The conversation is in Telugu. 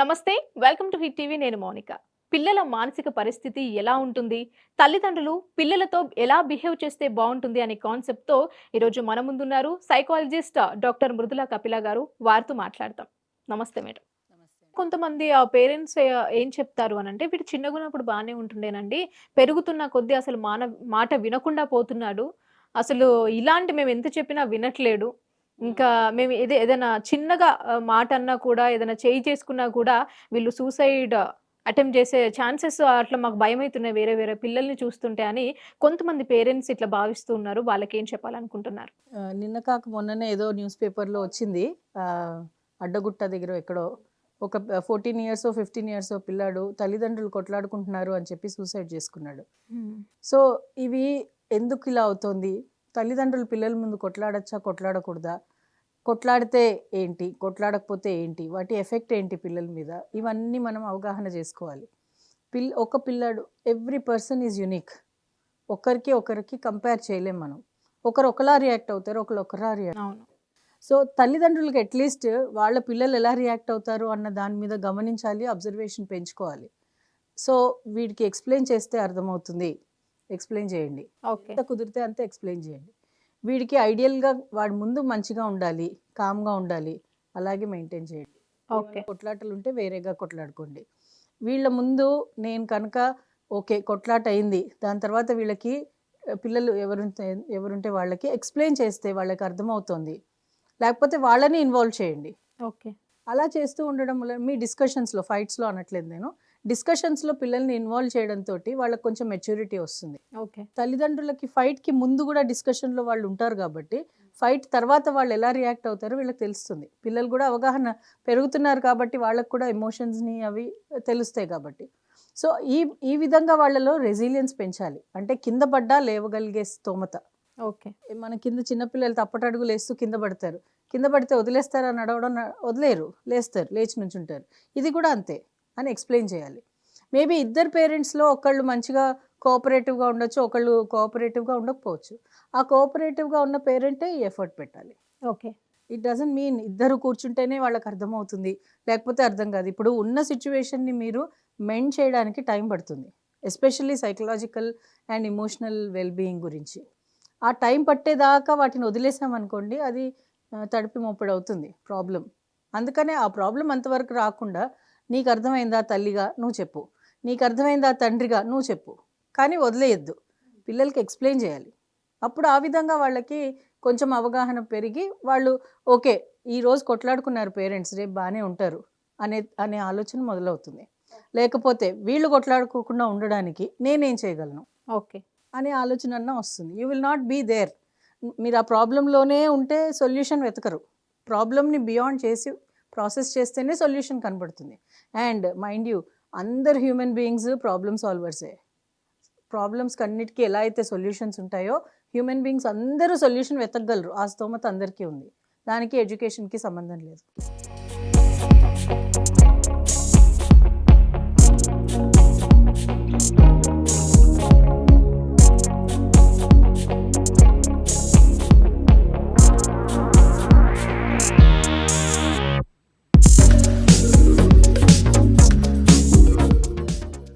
నమస్తే వెల్కమ్ టు హిట్ టీవీ. నేను మౌనిక. పిల్లల మానసిక పరిస్థితి ఎలా ఉంటుంది? తల్లిదండ్రులు పిల్లలతో ఎలా బిహేవ్ చేస్తే బాగుంటుంది అనే కాన్సెప్ట్తో ఈరోజు మన ముందున్నారు సైకాలజిస్ట్ డాక్టర్ మృదుల కపిల గారు. వారితో మాట్లాడతాం. నమస్తే మేడం. కొంతమంది ఆ పేరెంట్స్ ఏం చెప్తారు అని అంటే వీడు చిన్నగా ఉన్నప్పుడు బాగానే ఉంటుండేనండి. పెరుగుతున్న కొద్దీ అసలు మాన మాట వినకుండా పోతున్నాడు. అసలు ఇలాంటి మేము ఎంత చెప్పినా వినట్లేడు. ఇంకా మేము. ఏదే ఏదైనా చిన్నగా మాట అన్నా కూడా ఏదైనా చేయి చేసుకున్నా కూడా వీళ్ళు సూసైడ్ అటెంప్ట్ చేసే ఛాన్సెస్ అట్లా మాకు భయం అవుతున్నాయి వేరే వేరే పిల్లల్ని చూస్తుంటే అని కొంతమంది పేరెంట్స్ ఇట్లా భావిస్తూ ఉన్నారు. వాళ్ళకి ఏం చెప్పాలనుకుంటున్నారు నిన్న కాక మొన్ననే ఏదో న్యూస్ పేపర్లో వచ్చింది. అడ్డగుట్ట దగ్గర ఎక్కడో ఒక ఫోర్టీన్ ఇయర్స్ ఫిఫ్టీన్ ఇయర్స్ పిల్లాడు తల్లిదండ్రులు కొట్లాడుకుంటున్నారు అని చెప్పి సూసైడ్ చేసుకున్నాడు. సో ఇవి ఎందుకు ఇలా అవుతోంది? తల్లిదండ్రులు పిల్లల ముందు కొట్లాడచ్చా కొట్లాడకూడదా? కొట్లాడితే ఏంటి? కొట్లాడకపోతే ఏంటి? వాటి ఎఫెక్ట్ ఏంటి పిల్లల మీద? ఇవన్నీ మనం అవగాహన చేసుకోవాలి. పిల్ ఒక పిల్లాడు ఎవ్రీ పర్సన్ ఈజ్ యునిక్. ఒకరికి ఒకరికి కంపేర్ చేయలేం మనం. ఒకరు ఒకలా రియాక్ట్ అవుతారు ఒకరు ఒకలా రియాక్ట్ అవును. సో తల్లిదండ్రులకి అట్లీస్ట్ వాళ్ళ పిల్లలు ఎలా రియాక్ట్ అవుతారు అన్న దాని మీద గమనించాలి అబ్జర్వేషన్ పెంచుకోవాలి. సో వీడికి ఎక్స్ప్లెయిన్ చేస్తే అర్థమవుతుంది. ఎక్స్ప్లెయిన్ చేయండి. కుదిరితే అంత ఎక్స్ప్లెయిన్ చేయండి. వీడికి ఐడియల్గా వాడి ముందు మంచిగా ఉండాలి కామ్గా ఉండాలి అలాగే మెయింటైన్ చేయండి. ఓకే. కొట్లాటలు ఉంటే వేరేగా కొట్లాడుకోండి. వీళ్ళ ముందు నేను కనుక ఓకే కొట్లాట అయింది దాని తర్వాత వీళ్ళకి పిల్లలు ఎవరుంటే ఎవరుంటే వాళ్ళకి ఎక్స్ప్లెయిన్ చేస్తే వాళ్ళకి అర్థమవుతుంది. లేకపోతే వాళ్ళని ఇన్వాల్వ్ చేయండి. ఓకే. అలా చేస్తూ ఉండడం వల్ల మీ డిస్కషన్స్లో ఫైట్స్లో అనట్లేదు నేను. డిస్కషన్స్లో పిల్లల్ని ఇన్వాల్వ్ చేయడంతో వాళ్ళకి కొంచెం మెచ్యూరిటీ వస్తుంది. ఓకే. తల్లిదండ్రులకి ఫైట్కి ముందు కూడా డిస్కషన్లో వాళ్ళు ఉంటారు కాబట్టి ఫైట్ తర్వాత వాళ్ళు ఎలా రియాక్ట్ అవుతారో వీళ్ళకి తెలుస్తుంది. పిల్లలు కూడా అవగాహన పెరుగుతున్నారు కాబట్టి వాళ్ళకు కూడా ఎమోషన్స్ని అవి తెలుస్తాయి కాబట్టి. సో ఈ ఈ విధంగా వాళ్ళలో రెసిలియన్స్ పెంచాలి. అంటే కింద పడ్డా లేవగలిగే స్తోమత. ఓకే. మన కింద చిన్నపిల్లలు తప్పటడుగులు వేస్తూ కింద పడతారు. కింద పడితే వదిలేస్తారా నడవడం వదిలేరు లేస్తారు లేచి నుంచుంటారు. ఇది కూడా అంతే. అని ఎక్స్ప్లెయిన్ చేయాలి. మేబీ ఇద్దరు పేరెంట్స్లో ఒకళ్ళు మంచిగా కోఆపరేటివ్గా ఉండొచ్చు ఒకళ్ళు కోఆపరేటివ్గా ఉండకపోవచ్చు. ఆ కోఆపరేటివ్గా ఉన్న పేరెంటే ఎఫర్ట్ పెట్టాలి. ఓకే ఇట్ డజంట్ మీన్ ఇద్దరు కూర్చుంటేనే వాళ్ళకి అర్థమవుతుంది. లేకపోతే అర్థం కాదు. ఇప్పుడు ఉన్న సిచ్యువేషన్ని మీరు మెండ్ చేయడానికి టైం పడుతుంది. Especially psychological and emotional wellbeing గురించి. ఆ టైం పట్టేదాకా వాటిని వదిలేసామనుకోండి అది తడిపి మోపిడి అవుతుంది ప్రాబ్లం అందుకనే ఆ ప్రాబ్లం అంతవరకు రాకుండా నీకు అర్థమైందా తల్లిగా? నువ్వు చెప్పు. నీకు అర్థమైందా తండ్రిగా? నువ్వు చెప్పు. కానీ వదిలేయద్దు. పిల్లలకి ఎక్స్ప్లెయిన్ చేయాలి. అప్పుడు ఆ విధంగా వాళ్ళకి కొంచెం అవగాహన పెరిగి వాళ్ళు ఓకే ఈ రోజు కొట్లాడుకున్నారు పేరెంట్స్ రేపు బాగానే ఉంటారు అనే అనే ఆలోచన మొదలవుతుంది. లేకపోతే వీళ్ళు కొట్లాడుకోకుండా ఉండడానికి నేనేం చేయగలను? ఓకే. అనే ఆలోచన అన్న వస్తుంది. You will not be there మీరు ఆ ప్రాబ్లంలోనే ఉంటే సొల్యూషన్ వెతకరు. ప్రాబ్లమ్ని బియాండ్ చేసి ప్రాసెస్ చేస్తేనే సొల్యూషన్ కనబడుతుంది. అండ్ మైండ్ యూ అందరు హ్యూమన్ బీయింగ్స్ ప్రాబ్లమ్ సాల్వర్సే. ప్రాబ్లమ్స్కి అన్నిటికీ ఎలా అయితే సొల్యూషన్స్ ఉంటాయో హ్యూమన్ బీయింగ్స్ అందరూ సొల్యూషన్ వెతకగలరు. ఆ స్తోమత అందరికీ ఉంది. దానికి ఎడ్యుకేషన్కి సంబంధం లేదు.